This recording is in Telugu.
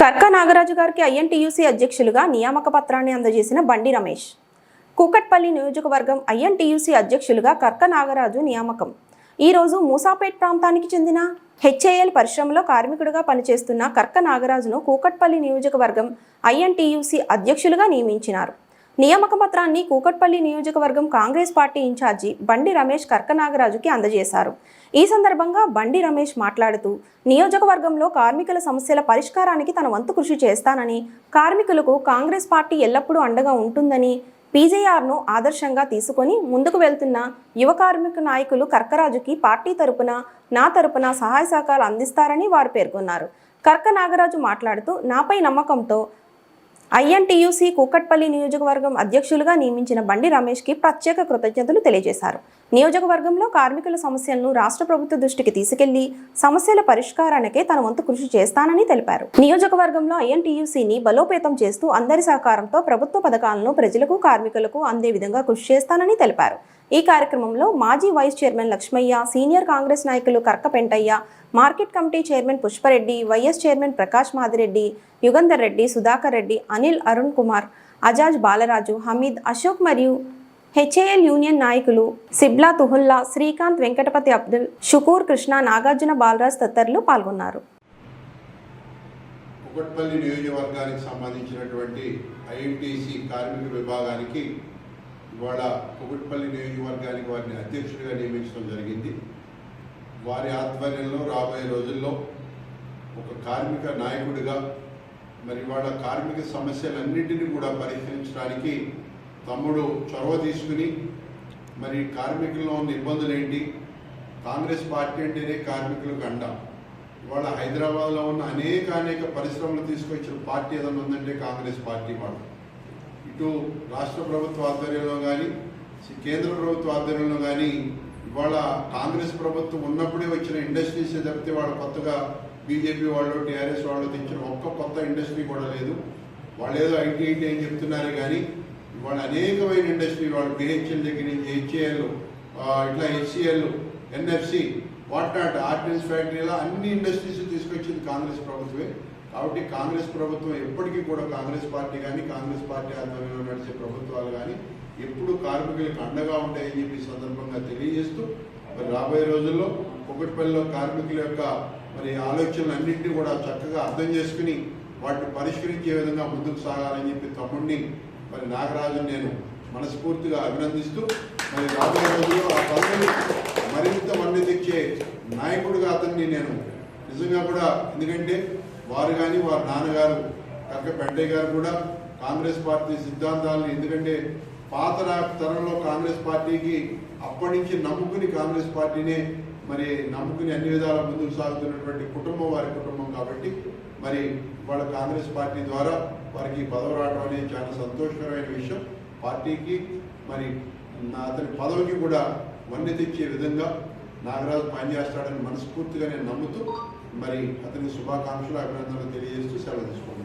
కర్క నాగరాజు గారికి ఐఎన్టీయూసీ అధ్యక్షులుగా నియామక పత్రాన్ని అందజేసిన బండి రమేష్. కూకట్పల్లి నియోజకవర్గం ఐఎన్టీయూసీ అధ్యక్షులుగా కర్క నాగరాజు నియామకం. ఈరోజు మూసాపేట్ ప్రాంతానికి చెందిన హెచ్ఏఎల్ పరిశ్రమలో కార్మికుడిగా పనిచేస్తున్న కర్క నాగరాజును కూకట్పల్లి నియోజకవర్గం ఐఎన్టీయూసీ అధ్యక్షులుగా నియమించినారు. నియామక పత్రాన్ని కూకట్పల్లి నియోజకవర్గం కాంగ్రెస్ పార్టీ ఇన్ఛార్జి బండి రమేష్ కర్కనాగరాజుకి అందజేశారు. ఈ సందర్భంగా బండి రమేష్ మాట్లాడుతూ నియోజకవర్గంలో కార్మికుల సమస్యల పరిష్కారానికి తన వంతు కృషి చేస్తానని కార్మికులకు కాంగ్రెస్ పార్టీ ఎల్లప్పుడూ అండగా ఉంటుందని పీజేఆర్ను ఆదర్శంగా తీసుకొని ముందుకు వెళ్తున్న యువ కార్మిక నాయకులు కర్కరాజుకి పార్టీ తరపున నా తరపున సహాయ సహకారాలు అందిస్తారని వారు పేర్కొన్నారు. కర్క నాగరాజు మాట్లాడుతూ నాపై నమ్మకంతో ఐఎన్టీయూసీ కూకట్పల్లి నియోజకవర్గం అధ్యక్షులుగా నియమించిన బండి రమేష్కి ప్రత్యేక కృతజ్ఞతలు తెలియజేశారు. నియోజకవర్గంలో కార్మికుల సమస్యలను రాష్ట్ర ప్రభుత్వ దృష్టికి తీసుకెళ్ళి సమస్యల పరిష్కారానికే తన వంతు కృషి చేస్తానని తెలిపారు. నియోజకవర్గంలో ఐఎన్టీయూసీని బలోపేతం చేస్తూ అందరి సహకారంతో ప్రభుత్వ పథకాలను ప్రజలకు కార్మికులకు అందే విధంగా కృషి చేస్తానని తెలిపారు. ఈ కార్యక్రమంలో మాజీ vice chairman Lakshmaiah senior Congress నాయకులు Karka Pentaiah market committee chairman Pushpareddy vice chairman Prakash Madireddy Yugandhar Reddy Sudhakar Reddy Anil Arun Kumar Ajaz Balaraju Hameed Ashok మరియు హెచ్ఏఎల్ యూనియన్ నాయకులు సిబ్లా తుహుల్లా శ్రీకాంత్ వెంకటపతి అబ్దుల్ షుకూర్ కృష్ణ నాగార్జున బాలరాజ్ తదితరులు పాల్గొన్నారు. కుకట్పల్లి నియోజకవర్గానికి సంబంధించినటువంటి ఐఎన్టీసీ కార్మిక విభాగానికి ఇవాళ కుగుట్పల్లి నియోజకవర్గానికి వారిని అధ్యక్షుడిగా నియమించడం జరిగింది. వారి ఆధ్వర్యంలో రాబోయే రోజుల్లో ఒక కార్మిక నాయకుడిగా మరి వాళ్ళ కార్మిక సమస్యలన్నింటినీ కూడా పరిష్కరించడానికి తమ్ముడు చొరవ తీసుకుని మరి కార్మికుల్లో ఉన్న ఇబ్బందులు ఏంటి? కాంగ్రెస్ పార్టీ అంటేనే కార్మికులకు అండ ఇవాళ హైదరాబాద్లో ఉన్న అనేక అనేక పరిశ్రమలు తీసుకొచ్చిన పార్టీ ఏదైనా ఉందంటే కాంగ్రెస్ పార్టీ వాళ్ళు. ఇటు రాష్ట్ర ప్రభుత్వ ఆధ్వర్యంలో కానీ కేంద్ర ప్రభుత్వ ఆధ్వర్యంలో కానీ ఇవాళ కాంగ్రెస్ ప్రభుత్వం ఉన్నప్పుడే వచ్చిన ఇండస్ట్రీస్ తప్పితే వాళ్ళు కొత్తగా బీజేపీ వాళ్ళు టీఆర్ఎస్ వాళ్ళు తెచ్చిన ఒక్క కొత్త ఇండస్ట్రీ కూడా లేదు. వాళ్ళు ఏదో ఐటీ ఐటీ అని చెప్తున్నారు కానీ ఇవాళ అనేకమైన ఇండస్ట్రీ వాళ్ళు బిహెచ్ఎల్ దగ్గర నుంచి హెచ్ఏఎల్ ఇట్లా HCL NFC what not ordinance ఫ్యాక్టరీలా అన్ని ఇండస్ట్రీస్ తీసుకొచ్చింది కాంగ్రెస్ ప్రభుత్వమే. కాబట్టి కాంగ్రెస్ ప్రభుత్వం ఎప్పటికీ కూడా కాంగ్రెస్ పార్టీ కానీ కాంగ్రెస్ పార్టీ ఆధ్వర్యంలో నడిచే ప్రభుత్వాలు కానీ ఎప్పుడు కార్మికులకు అండగా ఉంటాయని చెప్పి సందర్భంగా తెలియజేస్తూ మరి రాబోయే రోజుల్లో కుకట్పల్లిలో కార్మికుల యొక్క మరి ఆలోచనలు అన్నింటినీ కూడా చక్కగా అర్థం చేసుకుని వాటిని పరిష్కరించే విధంగా ముందుకు సాగాలని చెప్పి తమ్ముడిని మరి నాగరాజు నేను మనస్ఫూర్తిగా అభినందిస్తూ మరి రాబోయే రోజుల్లో ఆ పదవిని మరింత మన్ను నాయకుడిగా అతన్ని నేను నిజంగా కూడా ఎందుకంటే వారు కానీ వారి నాన్నగారు కక్క పెంటయ్య గారు కూడా కాంగ్రెస్ పార్టీ సిద్ధాంతాలను ఎందుకంటే పాత తరంలో కాంగ్రెస్ పార్టీకి అప్పటి నుంచి నమ్ముకుని కాంగ్రెస్ పార్టీనే మరి నమ్ముకుని అన్ని విధాల ముందుకు సాగుతున్నటువంటి కుటుంబం వారి కుటుంబం కాబట్టి మరి వాళ్ళ కాంగ్రెస్ పార్టీ ద్వారా వారికి పదవి రావడం అనేది చాలా సంతోషకరమైన విషయం. పార్టీకి మరి నా అతని పదవికి కూడా వన్నె తెచ్చే విధంగా నాగరాజు పనిచేస్తాడని మనస్ఫూర్తిగా నేను నమ్ముతూ మరి అతని శుభాకాంక్షలు అభినందనలు తెలియజేస్తూ సెలవు తీసుకుంటున్నాను